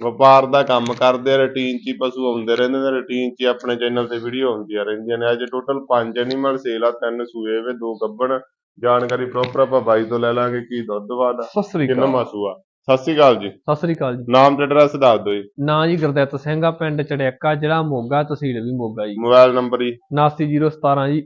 ਵਪਾਰ ਦਾ ਕੰਮ ਕਰਦੇ ਆ ਰੁਟੀਨ 'ਚ ਹੀ ਪਸ਼ੂ ਆਉਂਦੇ ਰਹਿੰਦੇ ਨੇ ਰੁਟੀਨ 'ਚ ਹੀ ਆਪਣੇ ਚੈਨਲ ਤੇ ਵੀਡੀਓ ਆਉਂਦੀਆਂ ਰਹਿੰਦੀਆਂ ਨੇ। ਅੱਜ ਟੋਟਲ 5 ਐਨੀਮਲ ਸੇਲ ਆ ਤਿੰਨ ਸੂਏ ਵੇ ਦੋ ਗੱਬਣ। ਜਾਣਕਾਰੀ ਪ੍ਰੋਪਰ ਆਪਾਂ ਬਾਈ ਤੋਂ ਲੈ ਲਾਂਗੇ ਕੀ ਦੁੱਧ ਵਾਦਾ ਸਤਿ ਸ੍ਰੀ ਕਿੰਨਾ ਅਕਾਲ। ਮਾਸੂ ਆ। ਸਤਿ ਸ਼੍ਰੀ ਅਕਾਲ ਜੀ। ਸਤਿ ਸ੍ਰੀ ਅਕਾਲ ਜੀ। ਨਾਮ ਤੇ ਐਡਰੈਸ ਦੱਸ ਦਿਓ ਜੀ। ਨਾਂ ਜੀ ਗੁਰਦਿੱਤ ਸਿੰਘ ਆ ਪਿੰਡ ਚੜਿਆਕਾ ਜ਼ਿਲ੍ਹਾ ਮੋਗਾ ਤਹਿਸੀਲ ਵੀ ਮੋਗਾ ਜੀ। ਮੋਬਾਈਲ ਨੰਬਰ ਹੀ 79017 ਜੀ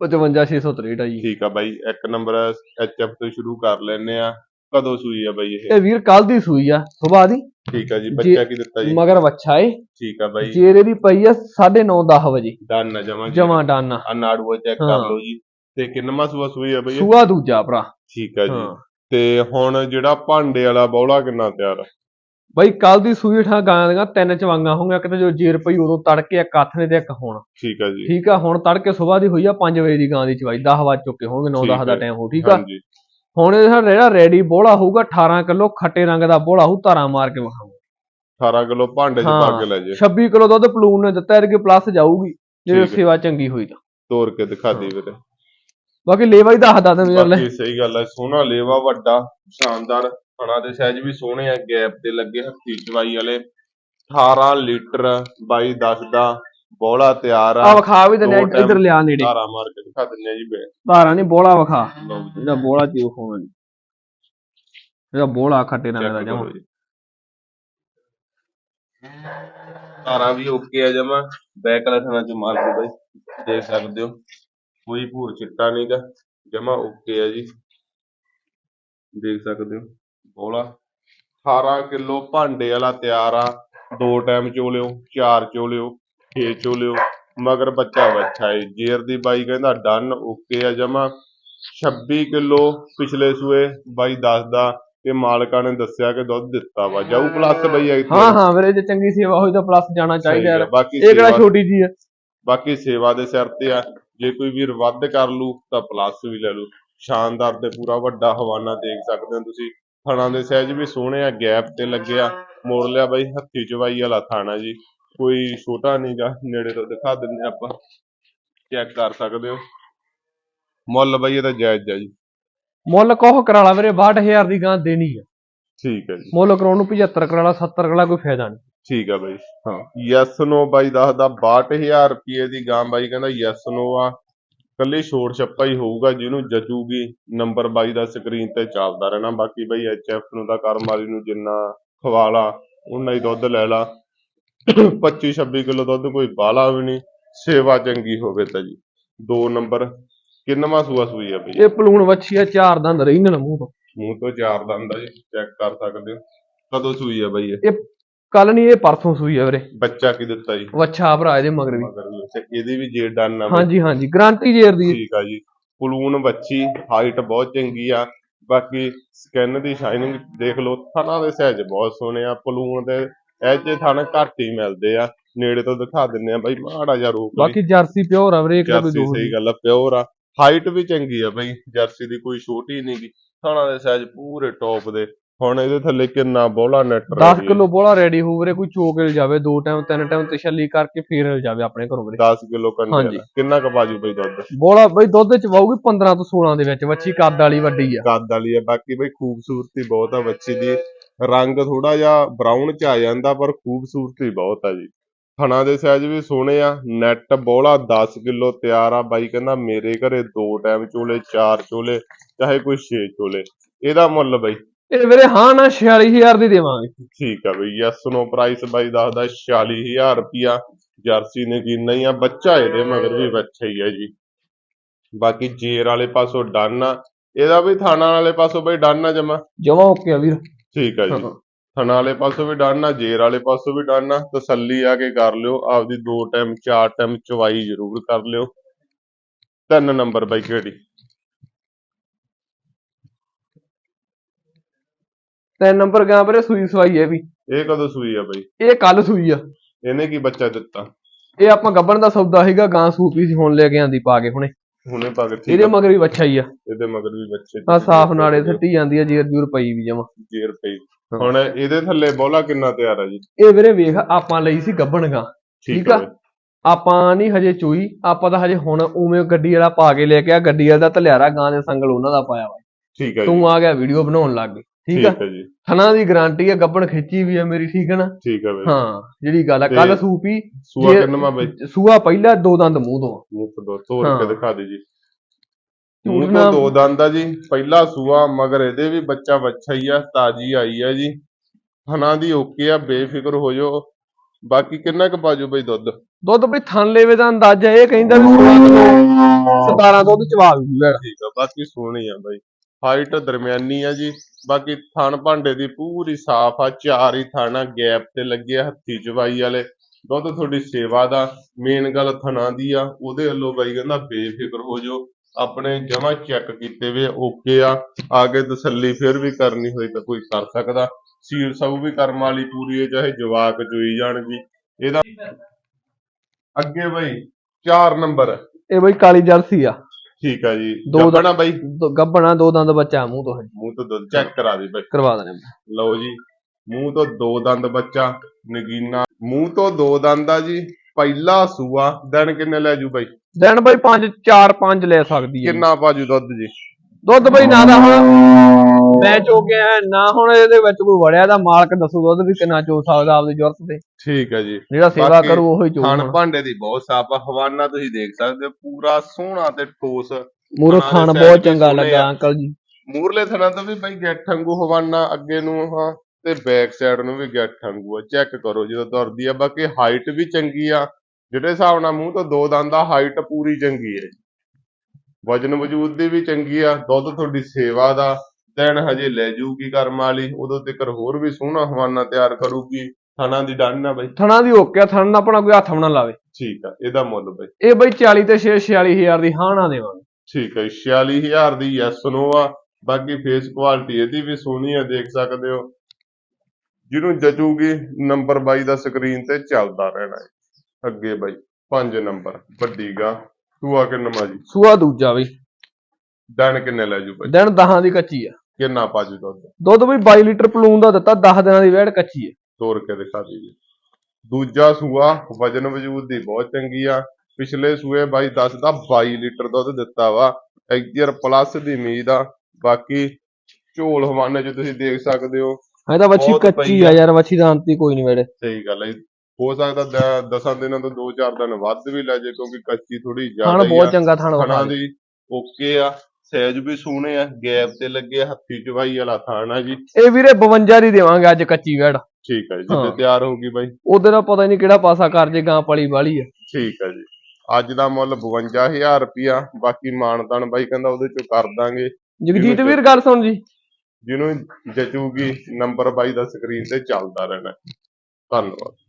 55663 ਆ ਜੀ। ਠੀਕ ਆ ਬਾਈ ਇੱਕ ਨੰਬਰ ਐਚਐਫ ਤੋਂ ਸ਼ੁਰੂ ਕਰ ਲੈਨੇ ਆ। ਕਦੋਂ ਸੂਈ ਆ ਬਾਈ ਇਹ? ਇਹ ਵੀਰ ਕੱਲ ਦੀ ਸੂਈ ਆ ਸੁਬਾਹ ਦੀ। ਠੀਕ ਆ ਜੀ ਬੱਚਾ ਕੀ ਦਿੱਤਾ ਜੀ? ਮਗਰ ਵੱਛਾ ਏ। ਠੀਕ ਆ ਬਾਈ। ਜੇਰੇ ਦੀ ਪਈ ਆ 9:30 10 ਵਜੇ। ਡਨ ਨਾ ਜਮਾ ਜਮਾ ਡਨ ਆ। ਨਾੜੂਆ ਚੈੱਕ ਕਰ ਹਾਂ। ਲਓ ਜੀ। ਤੇ ਕਿੰਨਾ ਸੂਆ ਸੂਈ ਆ ਬਾਈ ਇਹ? ਸੂਆ ਦੂਜਾ ਭਰਾ। ਠੀਕ ਆ ਜੀ। ਹਾਂ। ਤੇ ਹੁਣ ਜਿਹੜਾ ਭਾਂਡੇ ਵਾਲਾ ਬੌਲਾ ਕਿੰਨਾ ਤਿਆਰ ਆ? ਬਈ ਕੱਲ ਦੀ ਸੂਈ ਠਾ ਗਾਂ ਦੀਆਂ ਤਿੰਨ ਚਵਾਂਗਾ ਹੋਣਗੀਆਂ ਕਿਤੇ ਜੋ ਜੇਰ ਪਈ ਉਦੋਂ ਤੜਕੇ ਇੱਕ ਹੱਥ ਨੇ ਤੇ ਇੱਕ ਹੁਣ। ਠੀਕ ਆ ਜੀ। ਠੀਕ ਆ ਹੁਣ ਤੜਕੇ ਸੁਬਾਹ ਦੀ ਹੋਈ ਆ 5 ਵਜੇ ਦੀ ਗਾਂ ਦੀ ਚਵਾਈ 10 ਵਜੇ ਚੁੱਕੇ ਹੋਣਗੇ 9 ਠੀਕ 10 ਦਾ। ਟਾਈਮ ਹੋ ਠੀਕ ਆ। ਹਾਂਜੀ। ਹੁਣ ਇਹ ਸਾਡਾ ਜਿਹੜਾ ਰੈਡੀ ਬੋਲਾ ਹੋਊਗਾ 18 ਕਿਲੋ ਖੱਟੇ ਰੰਗ ਦਾ ਬੋਲਾ ਹੋਊ ਧਾਰਾਂ ਮਾਰ ਕੇ ਵਿਖਾਊ 18 ਕਿਲੋ ਭਾਂਡੇ 'ਚ। ਪਾ ਕੇ ਲੈ ਜੇ 26 ਕਿਲੋ ਦੁੱਧ ਪਲੂਨ ਨੇ ਦਿੱਤਾ ਇਹਦੇ ਪਲੱਸ ਜਾਊਗੀ ਜੇ। ਸੇਵਾ ਚੰਗੀ ਹੋਈ ਤਾਂ। ਤੋੜ ਕੇ ਦਿਖਾ ਦੇ ਵੀਰੇ। ਬਾਕੀ ਲੇਵਾ ਹੀ ਦੱਸਦਾ ਤੈਨੂੰ ਯਾਰ ਲੈ। ਸਹੀ ਗੱਲ ਹੈ ਸੋਹਣਾ ਲੇਵਾ ਵੱਡਾ ਸ਼ਾਨਦਾਰ ਫਣਾ ਦੇ ਸਾਈਜ਼ ਵੀ ਸੋਹਣੇ ਆ ਗੈਪ ਤੇ ਲੱਗੇ ਹੱਥੀ ਚਵਾਈ ਵਾਲੇ। 18 ਲੀਟਰ 22 10 ਦਾ ਬੌਲਾ ਤਿਆਰ ਆ। ਆ ਵਿਖਾ ਵੀ ਦਿੰਦੇ ਦੋ time ਇਧਰ ਲਿਆ ਨੇੜੇ। ਧਾਰਾ ਮਾਰ ਕੇ ਦਿਖਾ ਦਿੰਨੇ ਆ ਜੀ ਬੇ। ਧਾਰਾਂ ਨਹੀਂ ਬੋਲਾ ਵਿਖਾ। ਲਓ ਜੀ। ਇਹਦਾ ਬੋਲਾ ਕੀ ਵਿਖਾਉਣਾ ਨਹੀਂ। ਇਹਦਾ ਬੋਲਾ ਖੱਟੇ ਰੰਗ ਦਾ ਜਮਾ। ਧਾਰਾਂ ਵੀ ਓਕੇ ਆ ਜਮਾ। ਬੈਕ ਲਖਣਾ ਚ ਮਾਰ ਕੇ ਬਾਈ ਦੇਖ ਸਕਦੇ ਹੋ। ਕੋਈ ਭੂਰ ਚਿੱਟਾ ਨਹੀਂਗਾ। ਜਮਾ ਓਕੇ ਆ ਜੀ। ਦੇਖ ਸਕਦੇ ਹੋ। ਬੋਲਾ। 18 ਕਿਲੋ ਭਾਂਡੇ ਵਾਲਾ ਤਿਆਰ ਆ। ਦੋ ਟਾਈਮ ਚੋਲਿਓ ਚਾਰ ਚੋਲਿਓ। ਛੇ ਚੋਲਿਓ ਮਗਰ ਬੱਚਾ ਬੱਚਾ ਏ। ਜੇਰ ਦੀ ਬਾਈ ਕਹਿੰਦਾ ਡਨ ਓਕੇ ਆ ਜਮਾ। 26 ਕਿਲੋ ਪਿਛਲੇ ਸੂਏ ਬਾਈ ਦੱਸਦਾ ਕਿ ਮਾਲਕਾਂ ਨੇ ਦੱਸਿਆ ਕਿ ਦੁੱਧ ਦਿੱਤਾ ਵਾ। ਜਾਊ ਪਲੱਸ ਬਈ ਇੱਥੇ। ਹਾਂ ਹਾਂ ਵੀਰੇ ਜੇ ਚੰਗੀ ਸੇਵਾ ਹੋਈ ਤਾਂ ਪਲੱਸ ਜਾਣਾ ਚਾਹੀਦਾ ਯਾਰ। ਬਾਕੀ ਇਹ ਕਿਹੜਾ ਛੋਟੀ ਜੀ ਆ? ਬਾਕੀ ਸੇਵਾ ਦੇ ਸਿਰ ਤੇ ਆ। ਜੇ ਕੋਈ ਵੀਰ ਵੱਧ ਕਰ ਲੂ ਤਾਂ ਪਲੱਸ ਵੀ ਲੈ ਲੂ। ਸ਼ਾਨਦਾਰ ਤੇ ਪੂਰਾ ਵੱਡਾ ਹਵਾਨਾ ਦੇਖ ਸਕਦੇ ਹੋ ਤੁਸੀਂ। ਥਣਾ ਦੇ ਸਾਈਜ਼ ਵੀ ਸੋਹਣੇ ਆ ਗੈਪ ਤੇ ਲੱਗਿਆ। ਮੋੜ ਲਿਆ ਬਾਈ ਹੱਥੀ ਚਵਾਈ ਵਾਲਾ ਥਾਣਾ ਜੀ। ਕੋਈ ਛੋਟਾ ਨਹੀਂਗਾ ਨੇੜੇ ਤੋਂ ਦਿਖਾ ਦਿੰਦੇ ਆਪਾਂ। ਚੈੱਕ ਕਰ ਸਕਦੇ ਹੋ। ਮੁੱਲ ਬਾਈ ਇਹਦਾ ਜਾਇਜ਼ ਆ ਜੀ। ਮੁੱਲ ਕੋਹ ਕਰਾਲਾ ਵੀਰੇ 62000 ਦੀ ਗਾਂ ਦੇਣੀ ਆ। ਠੀਕ ਹੈ ਜੀ। ਮੁੱਲ ਕਰਾਉਣ ਨੂੰ 75 ਕਰਾਲਾ 70 ਕਰਾਲਾ ਕੋਈ ਫਾਇਦਾ ਨਹੀਂ। ਠੀਕ ਆ ਬਾਈ ਹਾਂ। ਯੈਸ ਨੋ ਬਾਈ ਦੱਸਦਾ 62000 ਰੁਪਏ ਦੀ ਗਾਂ ਬਾਈ ਕਹਿੰਦਾ ਯੈਸ ਨੋ ਆ। ਕੱਲੀ ਛੋੜ ਛੱਪਾ ਹੀ ਹੋਊਗਾ ਜਿਹਨੂੰ ਜਚੂਗੀ ਨੰਬਰ ਬਾਈ ਦਾ ਸਕਰੀਨ ਤੇ ਚੱਲਦਾ ਰਹਿਣਾ। ਬਾਕੀ ਬਾਈ ਐਚਐਫ ਨੂੰ ਤਾਂ ਕਰਮ ਵਾਲੀ ਨੂੰ ਜਿੰਨਾ ਖਵਾਲਾ ਉਨਾ ਹੀ ਦੁੱਧ ਲੈ ਲਾ। 25 26 ਕਿਲੋ ਦੁੱਧ ਕੋਈ ਬਾਲਾ ਵੀ ਨਹੀਂ ਸੇਵਾ ਚੰਗੀ ਹੋਵੇ ਤਾਂ ਜੀ। ਦੋ ਨੰਬਰ ਕਿੰਨਵਾਂ ਸੂਆ ਸੂਈ ਆ ਬਈ? ਇਹ ਪਲੂਣ ਵੱਛੀ ਆ ਚਾਰ ਦੰਦ ਰਹਿਣ ਨਾ ਮੂੰਹ ਤੋਂ। ਮੂੰਹ ਤੋਂ ਚਾਰ ਦੰਦ ਆ ਜੀ ਚੈੱਕ ਕਰ ਸਕਦੇ ਹੋ। ਕਦੋਂ ਸੂਈ ਆ ਬਈ ਇਹ? ਕੱਲ ਨਹੀਂ ਇਹ ਪਰਸੋਂ ਸੂਈ ਆ ਵੀਰੇ। ਬੱਚਾ ਕੀ ਦਿੱਤਾ ਜੀ? ਵੱਛਾ ਭਰਾ ਇਹਦੇ ਮਗਰ ਵੀ। ਮਗਰ ਵੀ ਅੱਛਾ, ਇਹਦੀ ਵੀ ਜੇ ਡਨ ਆ ਬਈ। ਹਾਂਜੀ ਹਾਂਜੀ ਗਾਰੰਟੀ ਜੇਰ ਦੀ। ਠੀਕ ਆ ਜੀ। ਪਲੂਨ ਬੱਚੀ ਹਾਈਟ ਬਹੁਤ ਚੰਗੀ ਆ। ਬਾਕੀ ਸਕਿਨ ਦੀ ਸ਼ਾਈਨਿੰਗ ਦੇਖ ਲਓ ਥਣਾ ਦੇ ਸਹਿਜ ਬਹੁਤ ਸੋਹਣੇ ਆ। ਪਲੂਨ ਦੇ ਇਹ ਜੇ ਥਣ ਘੱਟ ਹੀ ਮਿਲਦੇ ਆ ਨੇੜੇ ਤੋਂ ਦਿਖਾ ਦਿੰਨੇ ਆ ਬਾਈ ਮਾੜਾ ਜਿਹਾ ਰੂਪ ਵੀ ਬਾਕੀ ਜਰਸੀ ਪਿਓਰ ਆ ਵੀਰੇ ਇੱਕ ਦਾ ਜਰਸੀ ਸਹੀ ਗੱਲ ਆ ਪਿਓਰ ਆ। ਹਾਈਟ ਵੀ ਚੰਗੀ ਆ ਬਾਈ ਜਰਸੀ ਦੀ ਕੋਈ ਛੋਟੀ ਨਹੀਂ ਗੀ। ਥਣਾ ਦੇ ਸਹਿਜ ਪੂਰੇ ਟੌਪ ਦੇ। ਹੁਣ ਇਹਦੇ ਥੱਲੇ ਕਿੰਨਾ ਬੋਲਾ ਨੈਟ 10 ਕਿਲੋ ਬੋਲਾ ਰੈਡੀ ਹੋ ਵੀਰੇ ਕੋਈ ਚੋਕ ਲ ਜਾਵੇ ਦੋ ਟਾਈਮ ਤਿੰਨ ਟਾਈਮ ਤਸੱਲੀ ਕਰਕੇ ਫੇਰ ਲ ਜਾਵੇ ਆਪਣੇ ਘਰੋਂ ਵੀਰੇ। 10 ਕਿਲੋ ਕੰਡੇ। ਕਿੰਨਾ ਕੁ ਬਾਜੂ ਬਈ ਦੁੱਧ? ਬੋਲਾ ਬਈ ਦੁੱਧ ਚ ਵਾਊਗੀ 15 ਤੋਂ 16 ਦੇ ਵਿੱਚ ਵੱਛੀ ਕੱਦ ਵਾਲੀ ਵੱਡੀ ਆ। ਕੱਦ ਵਾਲੀ ਆ ਬਾਕੀ ਬਈ ਖੂਬਸੂਰਤੀ ਬਹੁਤ ਆ ਬੱਚੀ ਦੀ। ਰੰਗ ਥੋੜਾ ਜਿਹਾ ਬਰਾਊਨ ਚ ਆ ਜਾਂਦਾ ਪਰ ਖੂਬਸੂਰਤੀ ਬਹੁਤ ਆ ਜੀ। ਥਣਾ ਦੇ ਸਾਈਜ਼ ਵੀ ਸੋਹਣੇ ਆ ਨੈਟ ਬੋਲਾ 10 ਕਿਲੋ ਤਿਆਰ ਆ। ਬਾਈ ਕਹਿੰਦਾ ਮੇਰੇ ਘਰੇ ਦੋ ਟਾਈਮ ਚੋਲੇ ਚਾਰ ਚੋਲੇ ਚਾਹੇ ਕੋਈ 6 ਚੋਲੇ। ਇਹਦਾ ਮੁੱਲ ਬਈ? ਇਹ ਵੀਰੇ ਹਾਂ ਨਾ 46000 ਦੀ ਦੇਵਾਂਗੇ। ਠੀਕ ਆ ਬਈ ਯੈਸ ਨੋ ਪ੍ਰਾਈਸ ਬਾਈ ਦੱਸਦਾ 46000 ਰੁਪਿਆ ਜਰਸੀ ਨੇ ਕਿੰਨਾ ਹੀ ਆ ਬੱਚਾ ਇਹਦੇ ਮਗਰ ਵੀ ਬੱਚਾ ਹੀ ਆ ਜੀ। ਬਾਕੀ ਜੇਰ ਵਾਲੇ ਪਾਸੋਂ ਡਨ ਆ। ਇਹਦਾ ਵੀ ਥਾਣਾ ਵਾਲੇ ਪਾਸੋਂ ਬਈ ਡਨ ਆ ਜਮਾ। ਜਮਾ ਓਕੇ ਆ ਵੀਰ। ਠੀਕ ਆ ਜੀ। ਹਾਂ। ਥਣਾ ਵਾਲੇ ਪਾਸੋਂ ਵੀ ਡਨ ਆ ਜੇਰ ਵਾਲੇ ਪਾਸੋਂ ਵੀ ਡਨ ਆ ਤਸੱਲੀ ਆ ਕੇ ਕਰ ਲਿਓ ਆਪਦੀ ਦੋ ਟਾਈਮ ਚਾਰ ਟਾਈਮ ਚਵਾਈ ਜ਼ਰੂਰ ਕਰ ਲਿਓ। ਤਿੰਨ ਨੰਬਰ ਬਾਈ ਕਿਹੜੀ ਤਿੰਨ ਨੰਬਰ ਗਾਂ ਵੀਰੇ ਸੂਈ ਸਵਾਈ ਹੈ ਵੀ। ਇਹ ਕਦੋਂ ਸੂਈ ਆ ਬਾਈ? ਇਹ ਕੱਲ ਸੂਈ ਆ। ਇਹਨੇ ਕੀ ਬੱਚਾ ਦਿੱਤਾ? ਇਹ ਆਪਾਂ ਗੱਬਣ ਦਾ ਸੌਦਾ ਸੀਗਾ ਗਾਂ ਸੂਪੀ ਸੀ ਹੁਣ ਲੈ ਕੇ ਆਂਦੀ ਪਾ ਕੇ ਹੁਣੇ। ਹੁਣੇ ਪਾ ਕੇ ਠੀਕ ਇਹਦੇ। ਮਗਰ ਵੀ ਬੱਚਾ ਹੀ ਆ। ਇਹਦੇ ਮਗਰ ਵੀ ਬੱਚੇ ਆ ਸਾਫ਼ ਨਾਲੇ ਸੱਟੀ ਜਾਂਦੀ ਆ ਜੀਰ ਜੂਰ ਪਈ ਵੀ ਜਮਾ। ਜੇਰ ਪਈ। ਹੁਣ ਇਹਦੇ ਥੱਲੇ ਬੋਲਾ ਕਿੰਨਾ ਤਿਆਰ ਆ ਜੀ? ਇਹ ਵੀਰੇ ਵੇਖ ਆਪਾਂ ਲਈ ਸੀ ਗੱਬਣ ਗਾਂ। ਠੀਕ ਆ। ਆਪਾਂ ਨਹੀਂ ਹਜੇ ਚੋਈ ਆਪਾਂ ਤਾਂ ਹਜੇ ਹੁਣ ਉਵੇਂ ਗੱਡੀ ਵਾਲਾ ਪਾ ਕੇ ਲੈ ਕੇ ਆ। ਗੱਡੀ ਵਾਲਾ ਦਾ ਧਲਿਆਰਾ ਗਾਂ ਦੇ ਸੰਗਲ ਉਹਨਾਂ ਦਾ ਪਾਇਆ ਵਾ। ਠੀਕ ਹੈ ਜੀ। ਤੂੰ ਆ ਗਿਆ ਵੀਡੀਓ ਬਣਾਉਣ ਲੱਗ ਗਈ। ਠੀਕ ਆ? ਜੀ। ਥਣਾ ਦੀ ਗਾਰੰਟੀ ਆ ਗੱਬਣ ਖਿੱਚੀ ਵੀ ਆ ਮੇਰੀ ਠੀਕ ਹੈ ਨਾ? ਠੀਕ ਹੈ ਬਈ ਹਾਂ ਜਿਹੜੀ ਗੱਲ ਆ ਕੱਲ ਸੂਪੀ ਸੂਆ ਕਿੰਨਾ ਬਈ? ਸੂਆ ਪਹਿਲਾ ਦੋ ਦੰਦ ਮੂੰਹ ਤੋਂ। ਮੂੰਹ ਤੋਂ ਦੋ ਤੋੜ। ਕੇ ਦਿਖਾ ਦੇ ਜੀ। ਮੂੰਹ ਤੋਂ ਦੋ ਦੰਦ ਆ ਜੀ ਪਹਿਲਾ ਸੂਆ ਮਗਰ ਇਹਦੇ ਵੀ ਬੱਚਾ ਬੱਚਾ ਹੀ ਆ ਤਾਜੀ ਆਈ ਆ ਜੀ। ਹਨਾ ਦੀ ਓਕੇ ਆ ਬੇਫਿਕਰ ਹੋ ਜਾਓ। ਬਾਕੀ ਕਿੰਨਾ ਕੁ ਪਾਜੋ ਬਈ ਦੁੱਧ? ਦੁੱਧ ਵੀ ਥਣ ਲੇਵੇ ਦਾ ਅੰਦਾਜ਼ਾ ਇਹ ਕਹਿੰਦਾ ਵੀ 16 ਕਿਲੋ 17 ਦੁੱਧ ਚਵਾ ਭੈਣ ਠੀਕ ਆ ਬਾਕੀ ਸੋਹਣੀ ਆ ਬਾਈ। ਹਾਈਟ ਦਰਮਿਆਨੀ ਆ ਜੀ। ਬਾਕੀ ਥਣ ਭਾਂਡੇ ਦੀ ਪੂਰੀ ਸਾਫ਼ ਆ ਚਾਰ ਹੀ ਥਾਣਾ ਗੈਪ ਤੇ ਲੱਗੇ ਆ, ਹੱਥੀ ਚਵਾਈ ਵਾਲੇ। ਦੁੱਧ ਤੁਹਾਡੀ ਸੇਵਾ ਦਾ ਮੇਨ ਗੱਲ ਥਣਾ ਦੀ ਆ। ਉਹਦੇ ਵੱਲੋਂ ਬਾਈ ਕਹਿੰਦਾ ਬੇਫਿਕਰ ਹੋ ਜਾਓ। ਆਪਣੇ ਜਮਾ ਚੈੱਕ ਕੀਤੇ ਵੇ ਓਕੇ ਆ। ਆਗੇ ਤਸੱਲੀ ਫਿਰ ਵੀ ਕਰਨੀ ਹੋਈ ਤਾਂ ਕੋਈ ਕਰ ਸਕਦਾ। ਸੀਲ ਸਭ ਵੀ ਕਰਮ ਵਾਲੀ ਪੂਰੀ ਹੈ ਚਾਹੇ ਜਵਾਕ ਜੋਈ ਜਾਣ ਜੀ ਇਹਦਾ ਅੱਗੇ ਬਾਈ 4 ਨੰਬਰ। ਇਹ ਬਈ ਕਾਲੀ ਜਰਸੀ ਆ। ਠੀਕ ਆ ਜੀ। ਦੋ ਗੱਬਣਾ ਬਾਈ? ਦੋ- ਗੱਭਣਾ ਦੋ ਦੰਦ ਬੱਚਾ ਮੂੰਹ ਤੋਂ ਹਜੇ। ਮੂੰਹ ਤੋਂ ਦੁੱਧ ਚੈੱਕ ਕਰਾ ਦੇ ਬਾਈ। ਕਰਵਾ ਦੇਣੇ ਲਓ ਜੀ ਮੂੰਹ ਤੋਂ ਦੋ ਦੰਦ ਬੱਚਾ ਨਗੀਨਾ। ਮੂੰਹ ਤੋਂ ਦੋ ਦੰਦ ਆ ਜੀ ਪਹਿਲਾ ਸੂਆ। ਦਿਨ ਕਿੰਨੇ ਲੈ ਜੂ ਬਾਈ? ਦਿਨ ਬਈ 5 4 5 ਲੈ ਸਕਦੀ ਹੈ ਕਿੰਨਾ ਪਾਜੂ ਦੁੱਧ ਜੀ? ਦੁੱਧ ਬਈ ਨਾ ਦਾ ਹੁਣ। ਮੈਂ ਚੋ ਗਿਆ ਨਾ ਹੁਣ ਇਹਦੇ ਵਿੱਚ ਕੋਈ ਵੜਿਆ ਦਾ ਮਾਲਕ ਦੱਸੂ ਦੁੱਧ ਵੀ ਕਿੰਨਾ ਚੋ ਸਕਦਾ ਆਪਦੀ ਜ਼ਰੂਰਤ ਤੇ। ਠੀਕ ਹੈ ਜੀ। ਜਿਹੜਾ ਸੇਵਾ ਬਾਕੀ ਕਰੂ ਉਹੀ ਚੋ ਥਣ ਭਾਂਡੇ ਦੀ ਬਹੁਤ ਸਾਫ਼ ਆ ਹਵਾਨਾ ਤੁਸੀਂ ਦੇਖ ਸਕਦੇ ਹੋ ਪੂਰਾ ਸੋਹਣਾ ਤੇ ਠੋਸ। ਮੂਰੋ ਖਾਣ ਬਹੁਤ ਵੀ ਚੰਗਾ ਸੋਹਣੇ ਲੱਗਾ ਆ। ਅੰਕਲ ਜੀ। ਮੂਰਲੇ ਥਣਾ ਤੋਂ ਵੀ ਬਾਈ ਗੱਠ ਵਾਂਗੂ ਹਵਾਨਾ ਅੱਗੇ ਨੂੰ ਹਾਂ ਤੇ ਬੈਕ ਸਾਈਡ ਨੂੰ ਵੀ ਗੱਠ ਵਾਂਗੂ ਆ। ਚੈੱਕ ਕਰੋ ਜਦੋਂ ਤੁਰਦੀ ਆ ਬਾਕੀ ਹਾਈਟ ਵੀ ਚੰਗੀ ਆ। ਜਿਹੜੇ ਹਿਸਾਬ ਨਾਲ ਮੂੰਹ ਤੋਂ ਦੋ ਦੰਦ ਆ ਹਾਈਟ ਪੂਰੀ ਚੰਗੀ ਹੈ ਵਜਨ ਵਜੂਦ ਦੀ ਵੀ ਚੰਗੀ ਆ ਦੁੱਧ ਤੁਹਾਡੀ ਸੇਵਾ ਦਾ। ਦਿਨ ਹਜੇ ਲੈ ਜੂਗੀ ਕਰਮ ਵਾਲੀ ਉਦੋਂ ਤੱਕ ਹੋਰ ਵੀ ਸੋਹਣਾ ਹਵਾਨਾ ਤਿਆਰ ਕਰੂਗੀ। ਥਣਾ ਦੀ ਡੰਨ ਆ ਬਾਈ। ਥਣਾ ਦੀ ਓਕੇ ਆ, ਥਣ ਨਾਲ ਆਪਣਾ ਕੋਈ ਹੱਥ ਬਣਾ ਲਾਵੇ। ਠੀਕ ਆ ਇਹਦਾ ਮੁੱਲ ਬਾਈ। ਇਹ ਬਈ 40 ਤੇ 6 46000 ਦੀ ਹਾਂ ਨਾ ਦੇਵਾਂਗੇ। ਠੀਕ ਹੈ 46000 ਦੀ ਯੈਸ ਨੋ ਆ ਬਾਕੀ ਫੇਸ ਕੁਆਲਿਟੀ ਇਹਦੀ ਵੀ ਸੋਹਣੀ ਆ ਦੇਖ ਸਕਦੇ ਹੋ। ਜਿਹਨੂੰ ਜਚੂਗੀ ਨੰਬਰ 22 ਦਾ ਸਕਰੀਨ ਤੇ ਚੱਲਦਾ ਰਹਿਣਾ ਹੈ ਅੱਗੇ ਬਾਈ 5 ਨੰਬਰ ਵੱਡੀ ਗਾ। ਤੂੰ ਆ ਕੇ ਨਮਾਜੀ ਸੂਆ ਦੂਜਾ ਬਈ। ਦਿਨ ਕਿੰਨੇ ਲੈ ਜੂ ਬਾਈ? ਦਿਨ 10 ਦੀ ਕੱਚੀ ਆ। ਕਿੰਨਾ ਪਾਜੂ ਦੁੱਧ? ਦੁੱਧ ਬਈ 22 ਲੀਟਰ ਪਲੂਨ ਦਾ ਦਿੱਤਾ 10 ਦਿਨਾਂ ਦੀ ਵੈੜ ਕੱਚੀ ਆ ਤੋੜ ਕੇ ਦਿਖਾ ਦਈਏ ਦੂਜਾ ਸੂਆ ਵਜਨ ਵਜੂਦ ਦੀ ਬਹੁਤ ਚੰਗੀ ਆ। ਪਿਛਲੇ ਸੂਏ ਬਾਈ ਦੱਸਦਾ 22 ਲੀਟਰ ਦੁੱਧ ਦਿੱਤਾ ਵਾ। ਐਗਰ ਪਲੱਸ ਦੀ ਉਮੀਦ ਆ। ਬਾਕੀ ਝੋਲ ਹਵਾਨੇ ਚ ਤੁਸੀਂ ਦੇਖ ਸਕਦੇ ਹੋ। ਐ ਤਾਂ ਵੱਛੀ ਕੱਚੀ ਆ। ਯਾਰ ਵੱਛੀ ਦਾ ਅੰਤ ਹੀ ਕੋਈ ਨਹੀਂ ਵੈੜੇ ਸਹੀ ਗੱਲ ਹੈ ਹੋ ਸਕਦਾ ਦ- ਦਸਾਂ ਦਿਨਾਂ ਤੋਂ 2-4 ਦਿਨ ਵੱਧ ਵੀ ਲੈ ਜੇ ਕਿਉਂਕਿ ਕੱਚੀ ਥੋੜੀ ਜ਼ਿਆਦਾ ਹੀ ਬਹੁਤ ਚੰਗਾ ਥਣ ਵਖਾ ਦੀ ਓਕੇ ਆ। ਸਹਿਜ ਵੀ ਸੋਹਣੇ ਆ ਗੈਪ ਤੇ ਲੱਗੇ ਆ, ਹੱਥੀ ਚਵਾਈ ਵਾਲਾ ਥਾਣ ਜੀ। ਇਹ ਵੀਰੇ 52 ਦੀ ਦੇਵਾਂਗੇ ਅੱਜ ਕੱਚੀ ਵੈੜ। ਠੀਕ ਹੈ ਜੀ ਹਾਂ। ਜਿੱਦੇ ਤਿਆਰ ਹੋਊਗੀ ਬਾਈ। ਉਹਦੇ ਦਾ ਪਤਾ ਨਹੀਂ ਕਿਹੜਾ ਪਾਸਾ ਕਰ ਜੇ ਗਾਂ ਪਲੀ ਵਾਲੀ ਆ। ਠੀਕ ਹੈ ਜੀ। ਅੱਜ ਦਾ ਮੁੱਲ 52000 ਰੁਪਿਆ ਬਾਕੀ ਮਾਨਤਾਨ ਬਾਈ ਕਹਿੰਦਾ ਉਹਦੇ ਚੋਂ ਕਰ ਦਾਂਗੇ। ਜਗਜੀਤ ਵੀਰ ਗੱਲ ਸੁਣ ਜੀ। ਜਿਹਨੂੰ ਜਚੂਗੀ ਨੰਬਰ ਬਾਈ ਦਾ ਸਕਰੀਨ ਤੇ ਚੱਲਦਾ ਰਹਿਣਾ। ਧੰਨਵਾਦ।